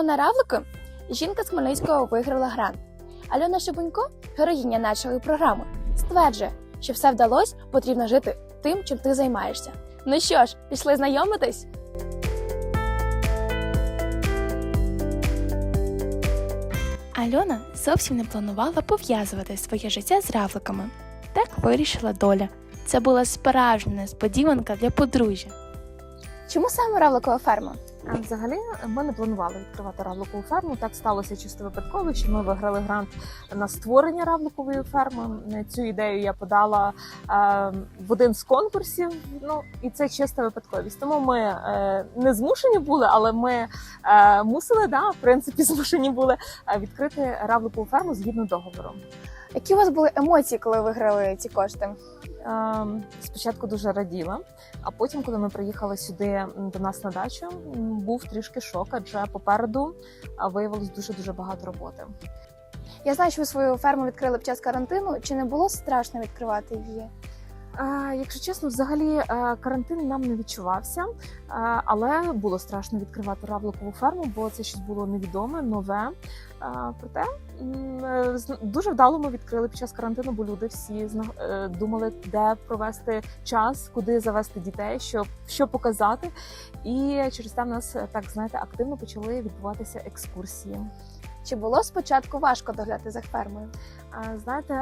Альона на равлику жінка з Хмельницького виграла грант. Альона Шибунько, героїня нашої програми, стверджує, що все вдалося, потрібно жити тим, чим ти займаєшся. Ну що ж, пішли знайомитись? Альона зовсім не планувала пов'язувати своє життя з равликами. Так вирішила доля. Це була справжня несподіванка для подружжя. Чому саме равликова ферма? Взагалі, ми не планували відкривати равликову ферму. Так сталося чисто випадково, що ми виграли грант на створення равликової ферми. Цю ідею я подала е, в один з конкурсів. Ну і це чиста випадковість. Тому ми е, не змушені були, але ми е, мусили, да, в принципі, змушені були відкрити равликову ферму згідно договору. Які у вас були емоції, коли виграли ці кошти? Ем, Спочатку дуже раділа, а потім, коли ми приїхали сюди до нас на дачу, був трішки шок, адже попереду виявилось дуже дуже багато роботи. Я знаю, що ви свою ферму відкрили під час карантину. Чи не було страшно відкривати її? Якщо чесно, взагалі карантин нам не відчувався, але було страшно відкривати равликову ферму, бо це щось було невідоме, нове. Проте е, дуже вдало ми відкрили під час карантину, бо люди всі е, думали, де провести час, куди завести дітей, що, що показати. І через те в нас так знаєте активно почали відбуватися екскурсії. Чи було спочатку важко доглядати за фермою? Знаєте,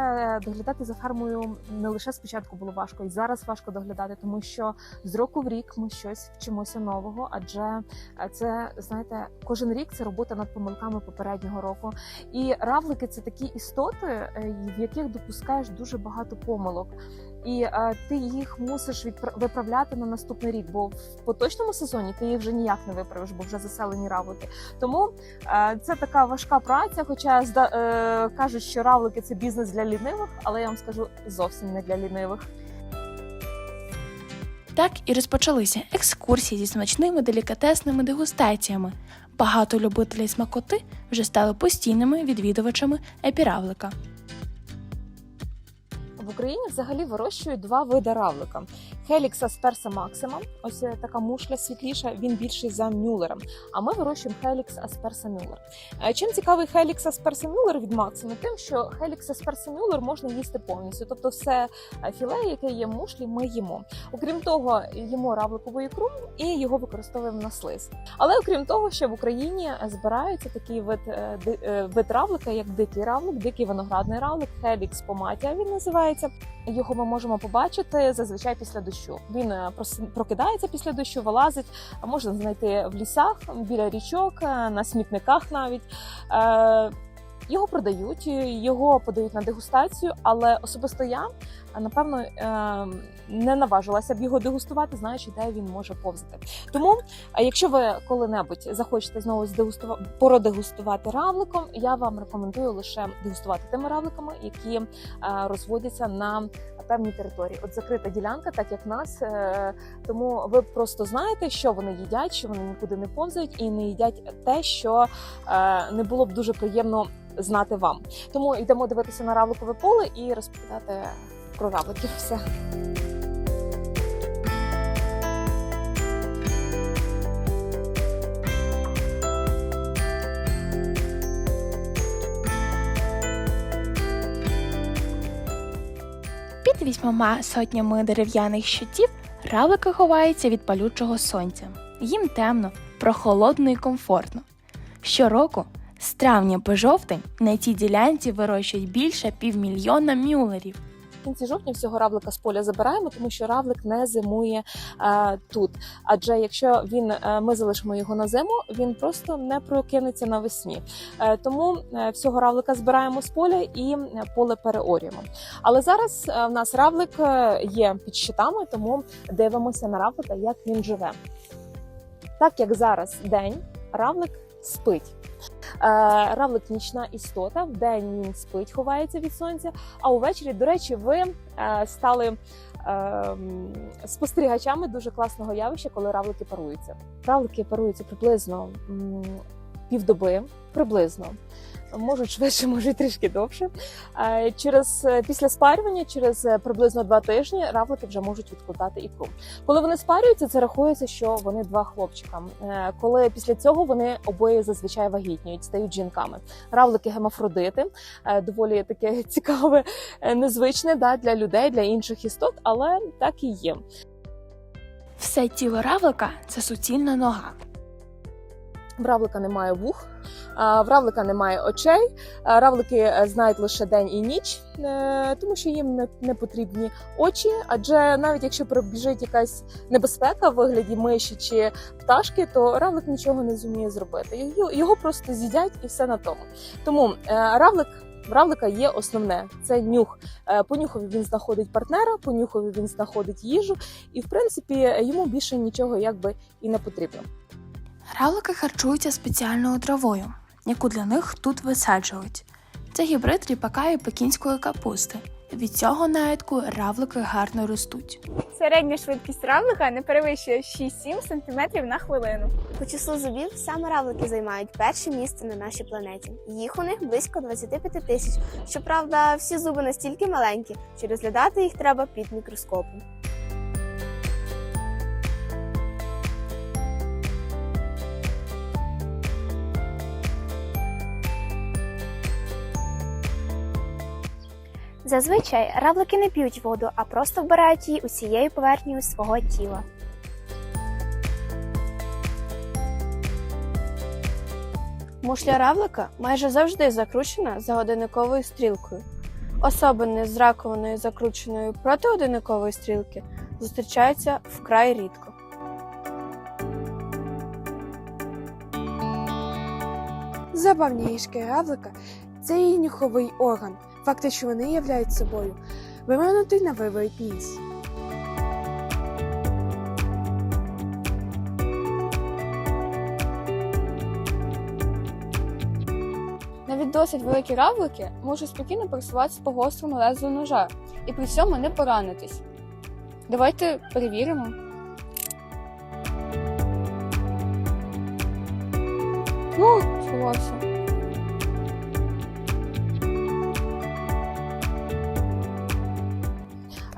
доглядати за фермою не лише спочатку було важко, і зараз важко доглядати, тому що з року в рік ми щось вчимося нового, адже це знаєте, кожен рік це робота над помилками попереднього року. І равлики це такі істоти, е, в яких допускаєш дуже багато помилок. І е, ти їх мусиш виправляти на наступний рік, бо в поточному сезоні ти їх вже ніяк не виправиш, бо вже заселені равлики. Тому е, це така важка праця. Хоча зда- е, кажуть, що равлики це бізнес для лінивих, але я вам скажу зовсім не для лінивих. Так і розпочалися екскурсії зі смачними делікатесними дегустаціями. Багато любителів смакоти вже стали постійними відвідувачами епіравлика. В Україні взагалі вирощують два види равлика: Helix aspersa maxima, ось е, така мушля світліша, він більший за мюллера. А ми вирощуємо Helix aspersa muller. Е, Чим цікавий Helix aspersa muller від Maxima? Тим, що Helix aspersa muller можна їсти повністю, тобто все е, філе, яке є в мушлі, ми їмо. Окрім того, їмо равликову ікру і його використовуємо на слиз. Але окрім того, ще в Україні збирається такий вид, вид равлика, як дикий равлик, дикий виноградний равлик, Helix pomatia він називається. Його ми можемо побачити зазвичай після дощу. Він е, прокидається після дощу, вилазить, можна знайти в лісах, біля річок, е, на смітниках навіть. Е, Його продають, його подають на дегустацію, але особисто я напевно не наважилася б його дегустувати, знаючи, де він може повзати. Тому, якщо ви коли-небудь захочете знову здегустува- продегустувати равликом, я вам рекомендую лише дегустувати тими равликами, які розводяться на певній території. От закрита ділянка, так як нас. е, Тому ви просто знаєте, що вони їдять, що вони нікуди не повзають і не їдять те, що е, не було б дуже приємно знати вам. Тому йдемо дивитися на равликове поле і розповідати про равликів. Все. Вісьмома сотнями дерев'яних щитів равлики ховаються від палючого сонця. Їм темно, прохолодно і комфортно. Щороку, з травня по жовтень, на цій ділянці вирощують більше півмільйона мюлерів. В кінці жовтня всього равлика з поля забираємо, тому що равлик не зимує е, тут. Адже якщо він е, ми залишимо його на зиму, він просто не прокинеться навесні. Е, тому е, всього равлика збираємо з поля і е, поле переорюємо. Але зараз е, в нас равлик е, є під щитами, тому дивимося на равлика, як він живе. Так як зараз день, равлик спить. Е, Равлик нічна істота. В день він спить, ховається від сонця. А увечері, до речі, ви е, стали е, спостерігачами дуже класного явища, коли равлики паруються. Равлики паруються приблизно півдоби, приблизно. можуть швидше, можуть трішки довше. Через е, після спарювання, через е, приблизно два тижні, равлики вже можуть відкладати ікру. Коли вони спарюються, це рахується, що вони два хлопчика. Е, Коли після цього вони обоє зазвичай вагітніють, стають жінками. Равлики гемафродити, доволі таке цікаве, незвичне да, для людей, для інших істот, але так і є. Все тіло равлика це суцільна нога. В равлика немає вух, в равлика немає очей. Равлики е, знають лише день і ніч, е, тому що їм не, потрібні очі. Адже навіть якщо пробіжить якась небезпека в вигляді миші чи пташки, то равлик нічого не зуміє зробити. Його, просто з'їдять і все на тому. Тому е, равлик. В равлика є основне це нюх. По нюхові він знаходить партнера, по нюхові він знаходить їжу, і в принципі йому більше нічого якби і не потрібно. Равлики харчуються спеціальною травою, яку для них тут висаджують. Це гібрид ріпака і пекінської капусти. Від цього наїдку равлики гарно ростуть. Середня швидкість равлика не перевищує 6-7 см на хвилину. По числу зубів саме равлики займають перше місце на нашій планеті. Їх у них близько 25 тисяч. Щоправда, всі зуби настільки маленькі, що розглядати їх треба під мікроскопом. Зазвичай равлики не п'ють воду, а просто вбирають її усією поверхнею свого тіла. Мушля равлика майже завжди закручена за годинниковою стрілкою. Особини з раковиною закрученою проти годинникової стрілки зустрічаються вкрай рідко. Забавні гішки равлика це її орган. Фактично вони являють собою вивернутий на виворіт ніс. Навіть досить великі равлики можуть спокійно пересуватися по гострому лезу ножа і при цьому не поранитись. Давайте перевіримо. Ну, сховався.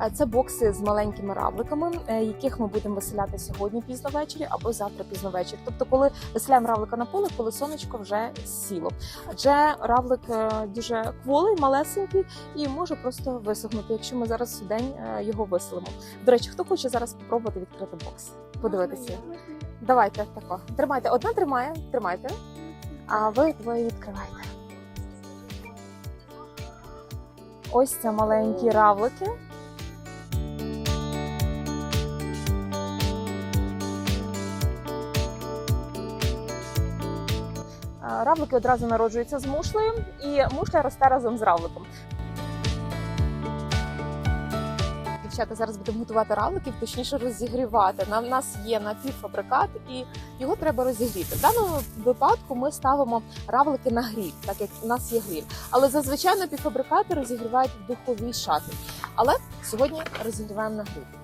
Це бокси з маленькими равликами, е, яких ми будемо виселяти сьогодні пізно ввечері або завтра пізно ввечері. Тобто, коли виселяємо равлика на поле, коли сонечко вже сіло. Адже равлик е, дуже кволий, малесенький і може просто висохнути, якщо ми зараз в день е, його виселимо. До речі, хто хоче зараз спробувати відкрити бокс? Подивитися. Давайте тако. Тримайте. Одна тримає, тримайте. А ви двоє відкривайте. Ось це маленькі равлики. Равлики одразу народжуються з мушлею, і мушля росте разом з равликом. Дівчата, зараз будемо готувати равликів, точніше розігрівати. На- нас є напівфабрикат, і його треба розігріти. В даному випадку ми ставимо равлики на гріль, так як у нас є гріль. Але зазвичай напівфабрикати розігрівають в духовій шафі. Але сьогодні розігріваємо на гріль.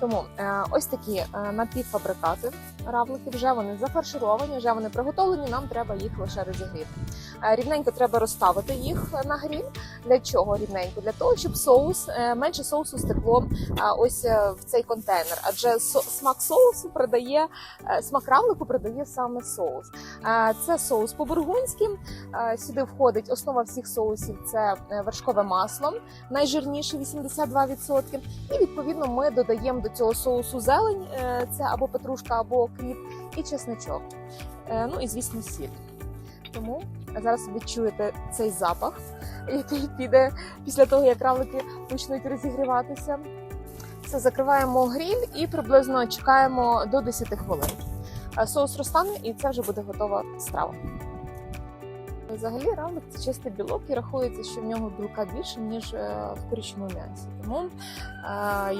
Тому е, ось такі е, напівфабрикати равлики вже вони зафаршировані, вже вони приготовлені. Нам треба їх лише розігріти. Е, Рівненько треба розставити їх на гріль. Для чого рівненько? Для того, щоб соус е, менше соусу стекло е, ось в цей контейнер. Адже смак соусу придає смак равлику придає саме соус. Це соус по-бургундськи. Е, Сюди входить основа всіх соусів. Це вершкове масло, найжирніше 82%. І відповідно ми додаємо до цього соусу зелень, це або петрушка, або кріп, і чесничок. Е, Ну і звісно, сіль. Тому зараз ви чуєте цей запах, який піде після того, як равлики почнуть розігріватися. Все, закриваємо гріль і приблизно чекаємо до 10 хвилин. Е, Соус розтане, і це вже буде готова страва. Взагалі равлик це чистий білок і рахується, що в нього білка більше, ніж е, в курячому м'ясі. Тому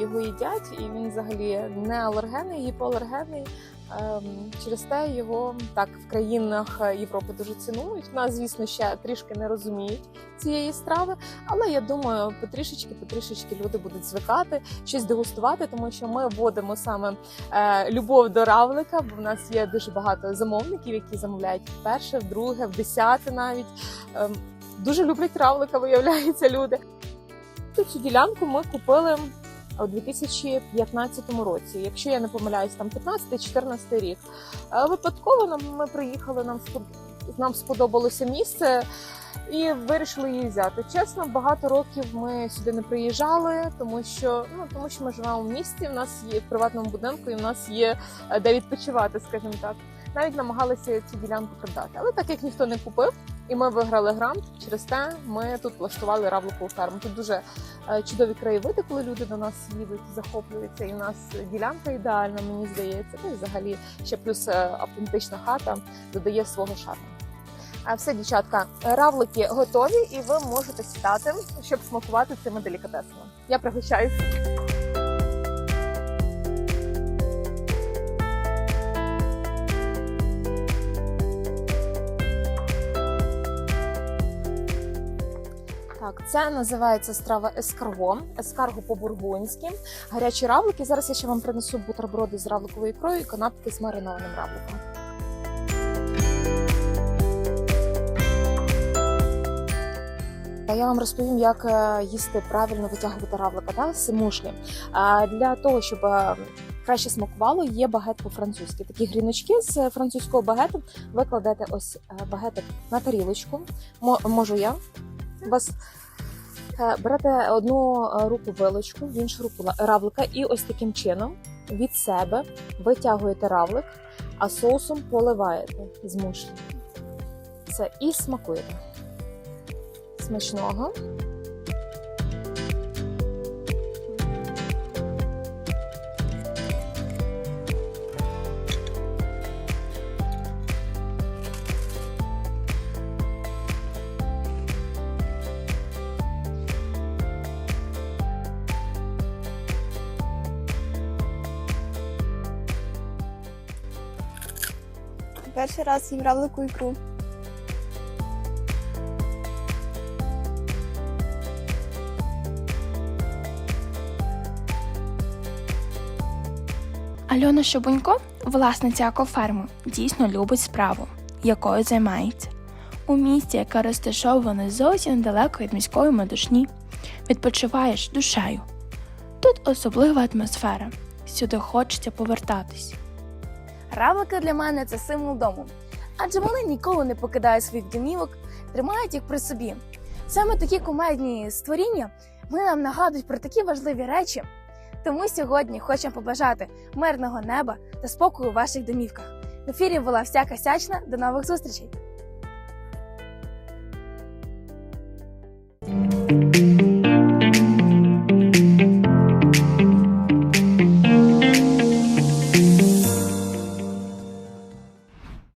його їдять, і він взагалі не алергенний, гіпоалергенний. Ем, Через те його так в країнах Європи дуже цінують. Нас, звісно, ще трішки не розуміють цієї страви, але я думаю, потрішечки, потрішечки люди будуть звикати, щось дегустувати, тому що ми вводимо саме е, любов до равлика, бо в нас є дуже багато замовників, які замовляють вперше, вдруге, в десяте навіть. Ем, дуже люблять равлика, виявляється, люди. Цю ділянку ми купили у 2015 році. Якщо я не помиляюсь, там 15-14 рік. Е, Випадково нам ми приїхали, нам сподобалося місце і вирішили її взяти. Чесно, багато років ми сюди не приїжджали, тому що ну тому що ми живемо в місті. У нас є в приватному будинку, і в нас є е, де відпочивати, скажімо так. Навіть намагалися цю ділянку продати, але так як ніхто не купив, і ми виграли грант. Через те ми тут влаштували равликову ферму. Тут дуже е, чудові краєвиди, коли люди до нас їдуть, захоплюються. І в нас ділянка ідеальна, мені здається. Ну і взагалі ще плюс е, автентична хата додає свого шарму. А все, дівчатка, равлики готові, і ви можете сідати, щоб смакувати цими делікатесами. Я пригощаюсь. Це називається страва ескарго, ескарго по-бургунськи. Гарячі равлики. Зараз я ще вам принесу бутерброди з равликовою ікрою і канапки з маринованим равликом. Я вам розповім, як е, їсти правильно витягувати равлика та з мушлі. А Для того, щоб е, краще смакувало, є багет по-французьки. Такі гріночки з французького багету. Ви кладете ось е, багетик на тарілочку. Мо- Можу я вас. Е, Берете одну е, руку вилочку, в іншу руку равлика, і ось таким чином від себе витягуєте равлик, а соусом поливаєте з мушлі. Це і смакуєте. Смачного. Перший раз їм равлику ікру. Альона Щобунько, власниця акоферми, дійсно любить справу, якою займається. У місті, яке розташоване зовсім недалеко від міської медушні, відпочиваєш душею. Тут особлива атмосфера, сюди хочеться повертатись. Равлики для мене це символ дому, адже вони ніколи не покидають своїх домівок, тримають їх при собі. Саме такі кумедні створіння ми нам нагадують про такі важливі речі. Тому сьогодні хочемо побажати мирного неба та спокою у ваших домівках. В ефірі була всяка сячна. До нових зустрічей.